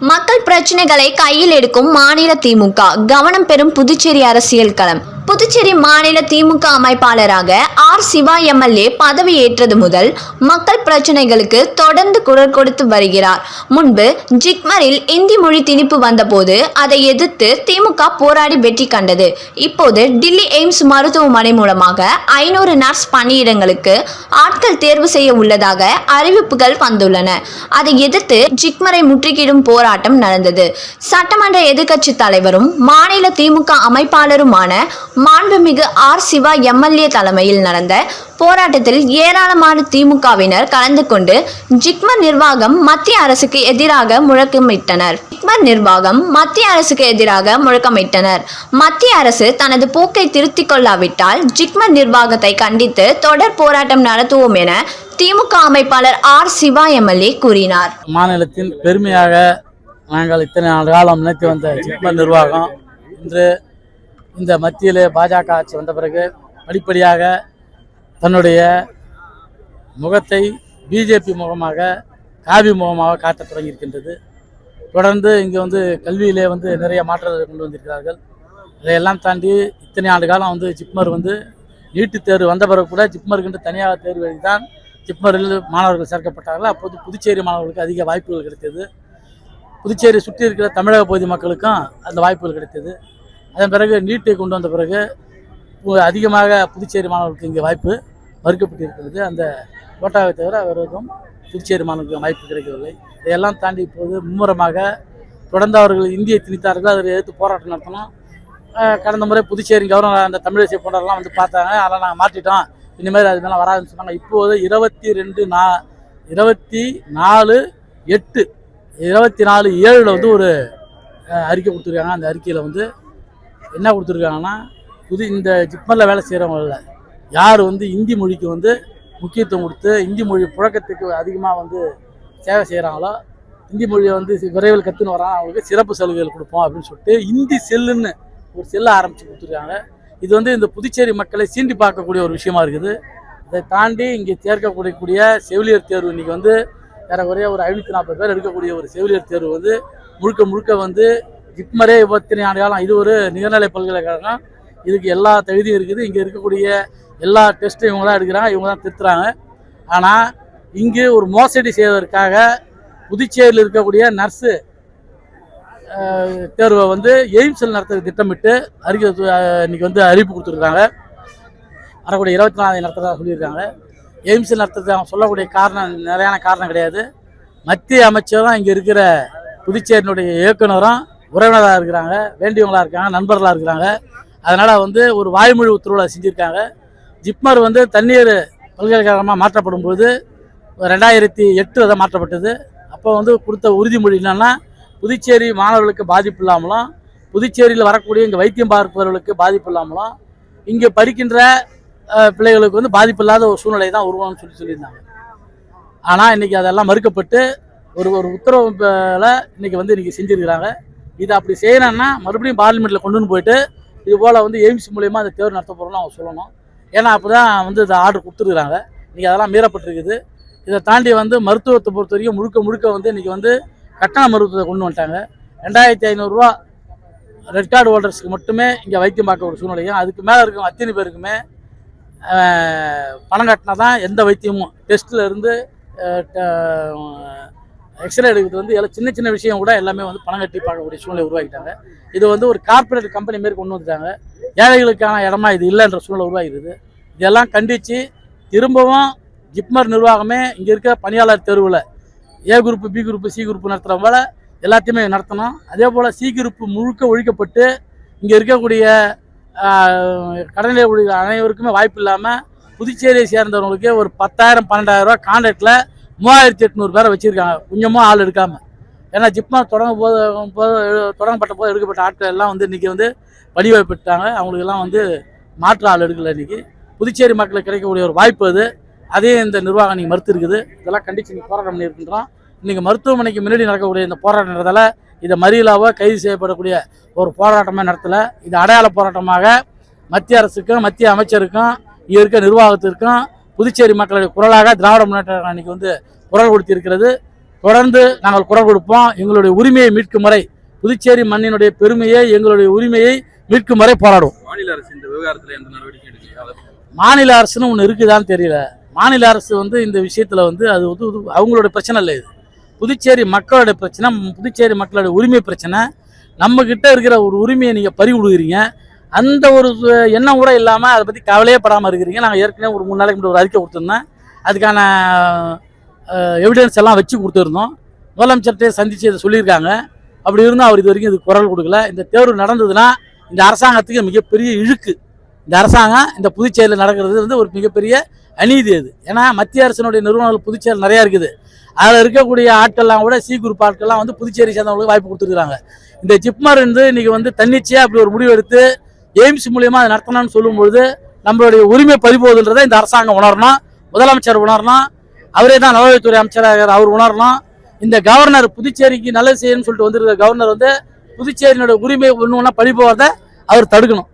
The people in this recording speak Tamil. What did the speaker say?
மக்கள் பிரச்சனைகளை கையில் எடுக்கும் மாநில திமுக. கவனம் பெறும் புதுச்சேரி அரசியல் களம். புதுச்சேரி மாநில திமுக அமைப்பாளராக ஆர் சிவா எம்எல்ஏ பதவியேற்றது முதல் மக்கள் பிரச்சனைகளுக்கு தொடர்ந்து குரல் கொடுத்து வருகிறார். முன்பு ஜிக்மரில் இந்தி மொழி திணிப்பு வந்தபோது அதை எதிர்த்து திமுக போராடி வெற்றி கண்டது. இப்போது டில்லி எய்ம்ஸ் மருத்துவமனை மூலமாக ஐநூறு நர்ஸ் பணியிடங்களுக்கு ஆட்கள் தேர்வு செய்ய உள்ளதாக அறிவிப்புகள் வந்துள்ளன. அதை எதிர்த்து ஜிக்மரை முற்றுகிடும் போராட்டம் நடந்தது. சட்டமன்ற எதிர்க்கட்சி தலைவரும் மாநில திமுக அமைப்பாளருமான மாண்புமிகு ஆர் சிவா எம்எல்ஏ தலைமையில் நடந்த போராட்டத்தில் ஏராளமான திமுகவினர் கலந்து கொண்டு ஜிக்மர் நிர்வாகம் மத்திய அரசுக்கு எதிராக முழக்கமிட்டனர். ஜிக்மர் நிர்வாகம் மத்திய அரசுக்கு எதிராக முழக்கமிட்டனர். மத்திய அரசு தனது போக்கை திருத்திக் கொள்ளாவிட்டால் ஜிக்மர் நிர்வாகத்தை கண்டித்து தொடர் போராட்டம் நடத்துவோம் என திமுக அமைப்பாளர் ஆர் சிவா எம்எல்ஏ கூறினார். மாநிலத்தின் பெருமையாக நாங்கள் இத்தனை காலம் நினைத்து வந்த ஜிப்மர் நிர்வாகம் இன்று இந்த மத்தியில் பாஜக ஆட்சி வந்த பிறகு படிப்படியாக தன்னுடைய முகத்தை பிஜேபி முகமாக காவி முகமாக காட்டத் தொடங்கியிருக்கின்றது. தொடர்ந்து இங்கே வந்து கல்வியிலே வந்து நிறைய மாற்றங்கள் கொண்டு வந்திருக்கிறார்கள். இதையெல்லாம் தாண்டி இத்தனை ஆண்டு காலம் வந்து ஜிப்மர் வந்து நீட்டுத் தேர்வு வந்த பிறகு கூட ஜிப்மருக்கு தனியாக தேர்வு எழுதி தான் ஜிப்மரில் மாணவர்கள் சேர்க்கப்பட்டார்கள். அப்போது புதுச்சேரி மாணவர்களுக்கு அதிக வாய்ப்புகள் கிடைத்தது. புதுச்சேரி சுற்றி இருக்கிற தமிழக பகுதி மக்களுக்கும் அந்த வாய்ப்புகள் கிடைத்தது. அதன் பிறகு நீட்டை கொண்டு வந்த பிறகு அதிகமாக புதுச்சேரி மாணவர்களுக்கு இங்கே வாய்ப்பு மறுக்கப்பட்டிருக்கிறது. அந்த கோட்டாவை தவிர வேறு எதுவும் புதுச்சேரி மாணவர்களுக்கு வாய்ப்பு கிடைக்கவில்லை. இதையெல்லாம் தாண்டி இப்போது மும்முரமாக தொடர்ந்து அவர்கள் இந்தியை திணித்தார்கள். அதை எதிர்த்து போராட்டம் நடத்தணும். கடந்த முறை புதுச்சேரி கவர்னர் அந்த தமிழிசை போன்றவர்கள்லாம் வந்து பார்த்தாங்க. அதெல்லாம் நாங்கள் மாற்றிட்டோம். இனிமேல் அது மேலே வராதுன்னு சொன்னாங்க. இப்போது இருபத்தி ரெண்டு நா இருபத்தி நாலு எட்டு இருபத்தி நாலு ஏழில் வந்து ஒரு அறிக்கை கொடுத்துருக்காங்க. அந்த அறிக்கையில் வந்து என்ன கொடுத்துருக்காங்கன்னா புது இந்த ஜிப்மரில் வேலை செய்கிறவங்கள யார் வந்து இந்தி மொழிக்கு வந்து முக்கியத்துவம் கொடுத்து இந்தி மொழி புழக்கத்துக்கு அதிகமாக வந்து சேவை செய்கிறாங்களோ இந்தி மொழியை வந்து விரைவில் கற்றுன்னு வரான் அவங்களுக்கு சிறப்பு சலுகைகள் கொடுப்போம் அப்படின்னு சொல்லிட்டு இந்தி செல்லுன்னு ஒரு செல்லை ஆரம்பித்து கொடுத்துருக்காங்க. இது வந்து இந்த புதுச்சேரி மக்களை சீண்டி பார்க்கக்கூடிய ஒரு விஷயமா இருக்குது. இதை தாண்டி இங்கே சேர்க்கக்கூடிய செவிலியர் தேர்வு இன்றைக்கி வந்து ஏறக்குறைய ஒரு ஐநூற்றி நாற்பது பேர் எடுக்கக்கூடிய ஒரு செவிலியர் தேர்வு வந்து முழுக்க முழுக்க வந்து ஜிப்மரே இருபத்தி ஆண்டு காலம் இது ஒரு நிகர்நிலை பல்கலைக்கழகம். இதுக்கு எல்லா தகுதியும் இருக்குது. இங்கே இருக்கக்கூடிய எல்லா டெஸ்ட்டும் இவங்க தான் எடுக்கிறாங்க. இவங்க தான் திருத்துறாங்க. ஆனால் இங்கு ஒரு மோசடி செய்வதற்காக புதுச்சேரியில் இருக்கக்கூடிய நர்ஸு தேர்வை வந்து எய்ம்ஸில் நடத்த திட்டமிட்டு அறிக்கை அஹ், இன்னைக்கு வந்து அறிவிப்பு கொடுத்துருக்காங்க. வரக்கூடிய இருபத்தி நாலாவது நடத்துறதா சொல்லியிருக்காங்க. எய்ம்ஸில் நடத்துறது அவங்க சொல்லக்கூடிய காரணம் நிறையான காரணம் கிடையாது. மத்திய அமைச்சரும் இங்கே இருக்கிற புதுச்சேரியினுடைய இயக்குனரும் உறவினராக இருக்கிறாங்க வேண்டியவங்களாக இருக்காங்க நண்பர்களாக இருக்கிறாங்க. அதனால் வந்து ஒரு வாய்மொழி உத்தரவில் செஞ்சுருக்காங்க. ஜிப்மர் வந்து தண்ணீர் பல்கலைக்கழகமாக மாற்றப்படும் போது ரெண்டாயிரத்தி எட்டு அதை மாற்றப்பட்டது. அப்போ வந்து கொடுத்த உறுதிமொழி என்னென்னா புதுச்சேரி மாணவர்களுக்கு பாதிப்பு இல்லாமலும் புதுச்சேரியில் வரக்கூடிய இங்கே வைத்தியம் பார்ப்பவர்களுக்கு பாதிப்பு இல்லாமலும் இங்கே படிக்கின்ற பிள்ளைகளுக்கு வந்து பாதிப்பு இல்லாத ஒரு சூழ்நிலை தான் உருவான்னு சொல்லி சொல்லியிருந்தாங்க. ஆனால் இன்றைக்கி அதெல்லாம் மறுக்கப்பட்டு ஒரு ஒரு உத்தரவுல இன்னைக்கு வந்து இன்றைக்கி செஞ்சிருக்கிறாங்க. இது அப்படி செய்யணும்னா மறுபடியும் பார்லிமெண்ட்டில் கொண்டு போயிட்டு இது போல் வந்து எய்ம்ஸ் மூலயமா அந்த தேர்வு நடத்த போகிறோம்னு அவங்க சொல்லணும். ஏன்னா அப்போ தான் வந்து இந்த ஆர்டர் கொடுத்துருக்குறாங்க இன்றைக்கி அதெல்லாம் மீறப்பட்டிருக்குது. இதை தாண்டி வந்து மருத்துவத்தை பொறுத்த வரைக்கும் முழுக்க முழுக்க வந்து இன்றைக்கி வந்து கட்டண மருத்துவத்தை கொண்டு வந்துட்டாங்க. ரெண்டாயிரத்தி ஐநூறுரூவா ரெட் கார்டு ஹோல்டர்ஸ்க்கு மட்டுமே இங்கே வைத்தியம் பார்க்க ஒரு சூழ்நிலையும் அதுக்கு மேலே இருக்கும் அத்தனை பேருக்குமே பணம் கட்டினா தான் எந்த வைத்தியமும் டெஸ்ட்டில் இருந்து எக்ஸ்ரே எடுக்கிறது வந்து எல்லாம் சின்ன சின்ன விஷயம் கூட எல்லாமே வந்து பணம் கட்டி பார்க்கக்கூடிய சூழ்நிலை உருவாக்கிட்டாங்க. இது வந்து ஒரு கார்ப்பரேட் கம்பெனி மாரி கொண்டு வந்துட்டாங்க. ஏழைகளுக்கான இடமா இது இல்லைன்ற சூழ்நிலை உருவாகிடுது இதெல்லாம் கண்டித்து திரும்பவும் ஜிப்மர் நிர்வாகமே இங்கே இருக்க பணியாளர் தேர்வில் A group B group C group நடத்துகிற போல எல்லாத்தையுமே நடத்தணும். அதே போல் சி குரூப் முழுக்க ஒழிக்கப்பட்டு இங்கே இருக்கக்கூடிய ஆஹ், கடனிலே அனைவருக்குமே வாய்ப்பு இல்லாமல் புதுச்சேரியை சேர்ந்தவங்களுக்கு ஒரு பத்தாயிரம் பன்னெண்டாயிரம் ரூபா கான்ட்ராக்டில் மூவாயிரத்தி எட்நூறு பேரை வச்சுருக்காங்க. கொஞ்சமும் ஆள் எடுக்காமல் ஏன்னா ஜிப்மா தொடங்க போது போது தொடங்கப்பட்ட போது எடுக்கப்பட்ட ஆட்கள் எல்லாம் வந்து இன்றைக்கி வந்து வடிவமைப்பிட்டாங்க அவங்களுக்கெல்லாம் வந்து மாற்று ஆள் எடுக்கல இன்றைக்கி புதுச்சேரி மக்களுக்கு கிடைக்கக்கூடிய ஒரு வாய்ப்பு அது. அதையும் இந்த நிர்வாகம் இன்னைக்கு மறுத்து இருக்குது இதெல்லாம் கண்டித்து நீங்கள் போராட்டம் பண்ணியிருக்கின்றோம். இன்றைக்கி மருத்துவமனைக்கு முன்னாடி நடக்கக்கூடிய இந்த போராட்டன்றதால இதை மறியலாவோ கைது செய்யப்படக்கூடிய ஒரு போராட்டமாக நடத்தலை. இது அடையாள போராட்டமாக மத்திய அரசுக்கும் மத்திய அமைச்சருக்கும் இங்கே இருக்க நிர்வாகத்திற்கும் புதுச்சேரி மக்களுடைய குரலாக திராவிட முன்னேற்ற அன்னைக்கு வந்து குரல் கொடுத்திருக்கிறது. தொடர்ந்து நாங்கள் குரல் கொடுப்போம். எங்களுடைய உரிமையை மீட்கும் வரை புதுச்சேரி மண்ணினுடைய பெருமையை எங்களுடைய உரிமையை மீட்கும் வரை போராடுவோம். மாநில அரசு இந்த விவகாரத்துல எந்த நடவடிக்கை மாநில அரசுன்னு ஒன்று இருக்குதான்னு தெரியல. மாநில அரசு வந்து இந்த விஷயத்துல வந்து அது வந்து அவங்களோட பிரச்சனை இல்லை இது. புதுச்சேரி மக்களோட பிரச்சனை புதுச்சேரி மக்களோட உரிமை பிரச்சனை. நம்ம கிட்ட இருக்கிற ஒரு உரிமையை நீங்க பறி விடுகிறீங்க அந்த ஒரு சு- எண்ணம் கூட இல்லாமல் அதை பற்றி கவலையே படாமல் இருக்கிறீங்க. நாங்கள் ஏற்கனவே ஒரு மூணு நாளைக்கு முன்னாடி ஒரு அறிக்கை கொடுத்துருந்தேன். அதுக்கான எவிடன்ஸ் எல்லாம் வச்சு கொடுத்துருந்தோம். முதலமைச்சர்கிட்ட சந்தித்து இதை சொல்லியிருக்காங்க. அப்படி இருந்தால் அவர் இது வரைக்கும் இது குரல் கொடுக்கல. இந்த தேர்வு நடந்ததுன்னா இந்த அரசாங்கத்துக்கு மிகப்பெரிய இழுக்கு. இந்த அரசாங்கம் இந்த புதுச்சேரியில் நடக்கிறது வந்து ஒரு மிகப்பெரிய அநீதி அது. ஏன்னா மத்திய அரசினுடைய நிறுவனங்கள் புதுச்சேரி நிறையா இருக்குது. அதில் இருக்கக்கூடிய ஆட்கள்லாம் கூட சி குரூப் ஆட்கள்லாம் வந்து புதுச்சேரி சேர்ந்தவங்களுக்கு வாய்ப்பு கொடுத்துருக்காங்க இந்த ஜிப்மர் வந்து இன்றைக்கி வந்து தன்னிச்சையாக அப்படி ஒரு முடிவு எடுத்து எய்ம்ஸ் மூலியமா அதை நடத்தணும்னு சொல்லும்பொழுது நம்மளுடைய உரிமை பறிபோகுதுன்றதை இந்த அரசாங்கம் உணரணும். முதலமைச்சர் உணரணும். அவரே தான் நலவழித்துறை அமைச்சராக அவர் உணரணும். இந்த கவர்னர் புதுச்சேரிக்கு நல்லது செய்யணும்னு சொல்லிட்டு வந்திருக்கிற கவர்னர் வந்து புதுச்சேரியினுடைய உரிமை ஒன்று ஒன்றா பழி அவர் தடுக்கணும்.